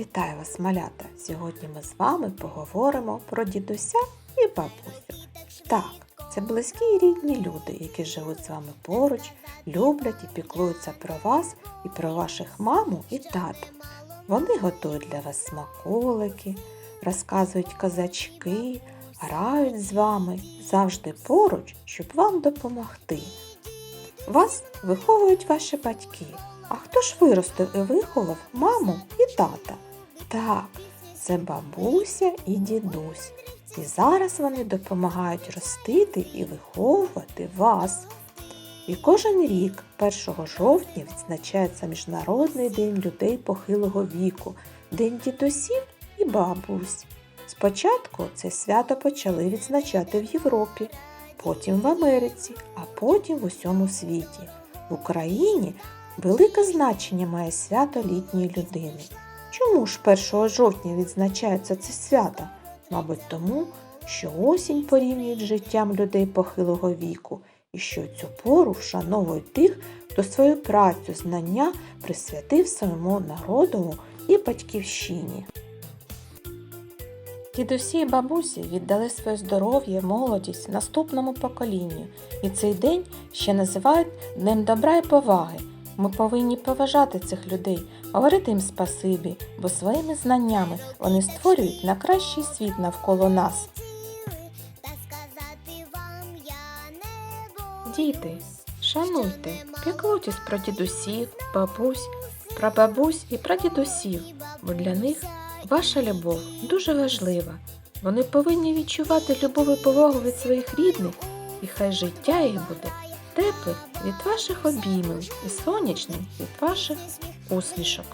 Вітаю вас, малята! Сьогодні ми з вами поговоримо про дідуся і бабусю. Так, це близькі і рідні люди, які живуть з вами поруч, люблять і піклуються про вас і про ваших маму і тату. Вони готують для вас смаколики, розказують казачки, грають з вами завжди поруч, щоб вам допомогти. Вас виховують ваші батьки. А хто ж виростив і виховав маму і тата? Так, це бабуся і дідусь. І зараз вони допомагають ростити і виховувати вас. І кожен рік, 1 жовтня, відзначається Міжнародний день людей похилого віку, День дідусів і бабусь. Спочатку це свято почали відзначати в Європі, потім в Америці, а потім в усьому світі. В Україні велике значення має свято літньої людини. Чому ж 1 жовтня відзначається це свято? Мабуть, тому, що осінь порівнюють з життям людей похилого віку і що цю пору вшановують тих, хто свою працю, знання присвятив своєму народову і батьківщині. Дідусі і бабусі віддали своє здоров'я, молодість наступному поколінню, і цей день ще називають Днем добра і поваги. Ми повинні поважати цих людей, говорити їм спасибі, бо своїми знаннями вони створюють на кращий світ навколо нас. Діти, шануйте, піклуйтесь про дідусів, бабусь, про бабусь і про дідусів, бо для них ваша любов дуже важлива. Вони повинні відчувати любов і повагу від своїх рідних, і хай життя їх буде теплим від ваших обіймів і сонячних від ваших усмішок.